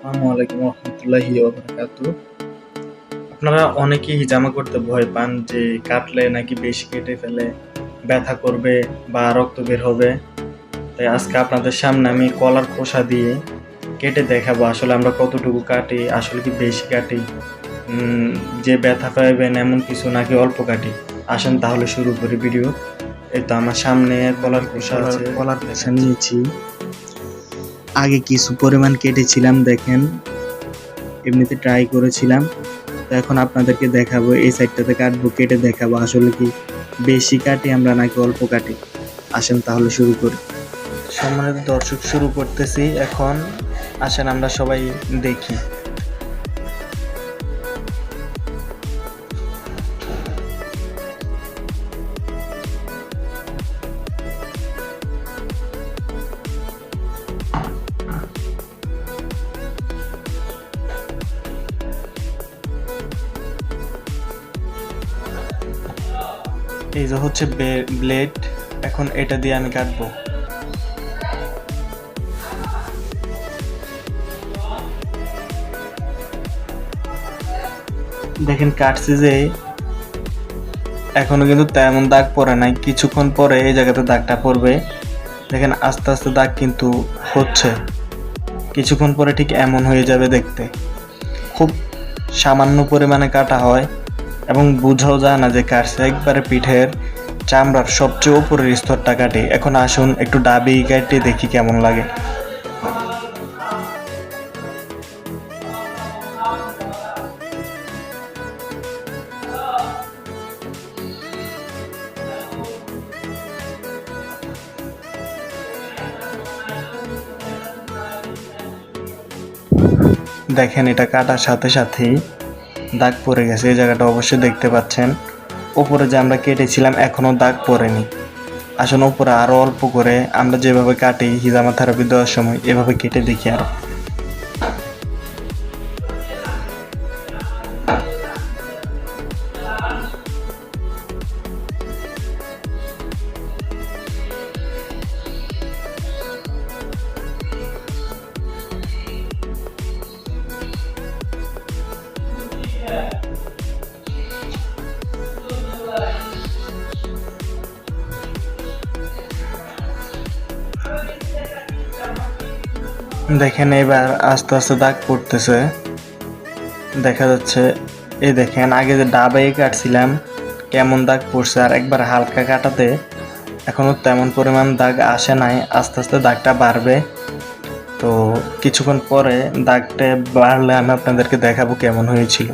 আসসালামু আলাইকুম রহমতুল্লাহি ওবারাকাতু আপনারা অনেকেই জামা করতে ভয় পান যে কাটলে নাকি বেশি কেটে ফেলে ব্যথা করবে বা রক্ত বের হবে। তাই আজকে আপনাদের সামনে আমি কলার খোসা দিয়ে কেটে দেখাবো আসলে আমরা কতটুকু কাটি আসলে কি বেশি কাটি উম, যে ব্যথা পাইবেন এমন কিছু নাকি অল্প কাটি। আসেন তাহলে শুরু করি ভিডিও। এই তো আমার সামনে কলার খোসা আছে। কলার খোসা নিয়েছি। আগে কিছু পরিমাণ কেটেছিলাম, দেখেন। এমনিতে ট্রাই করেছিলাম। তো এখন আপনাদেরকে দেখাবো, এই সাইডটাতে কাটবো, কেটে দেখাবো আসলে কি বেশি কাটি আমরা নাকি অল্প কাটি। আসেন তাহলে শুরু করি। সম্মানিত দর্শক, শুরু করতেছি। এখন আসেন আমরা সবাই দেখি। এই যে হচ্ছে ব্লেড এখন এটা দিয়ে আমি কাটবো। দেখেন, কাটছে যে, এখনও কিন্তু তেমন দাগ পড়ে নাই। কিছুক্ষণ পরে এই জায়গাতে দাগটা পড়বে। দেখেন, আস্তে আস্তে দাগ কিন্তু হচ্ছে। কিছুক্ষণ পরে ঠিক এমন হয়ে যাবে দেখতে। খুব সামান্য পরিমাণে কাটা হয়। এবং বুঝাও যায় না যে কাটছে একবারে পিঠের চামড়ার সবচেয়ে উপরের স্তরটা কাটে। এখন আসুন একটু ডাবি কাটে দেখি কেমন লাগে। দেখেন এটা কাটার সাথে সাথেই দাগ পড়ে গেছে, এই জায়গাটা অবশ্যই দেখতে পাচ্ছেন। উপরে যে আমরা কেটেছিলাম এখনও দাগ পড়েনি। আসলে উপরে আরও অল্প করে আমরা যেভাবে কাটি হিজামা থেরাপি দেওয়ার সময়, এভাবে কেটে দেখি আরও। দেখেন এবার আস্তে আস্তে দাগ পড়তেছে। দেখা যাচ্ছে, এই দেখেন, আগে যে ডাবাই কাটছিলাম, কেমন দাগ পড়ছে আর একবার হালকা কাটাতে এখনও তেমন পরিমাণ দাগ আসে নাই, আস্তে আস্তে দাগটা বাড়বে। তো কিছুক্ষণ পরে দাগটা বাড়লে আমি আপনাদেরকে দেখাবো কেমন হয়েছিল।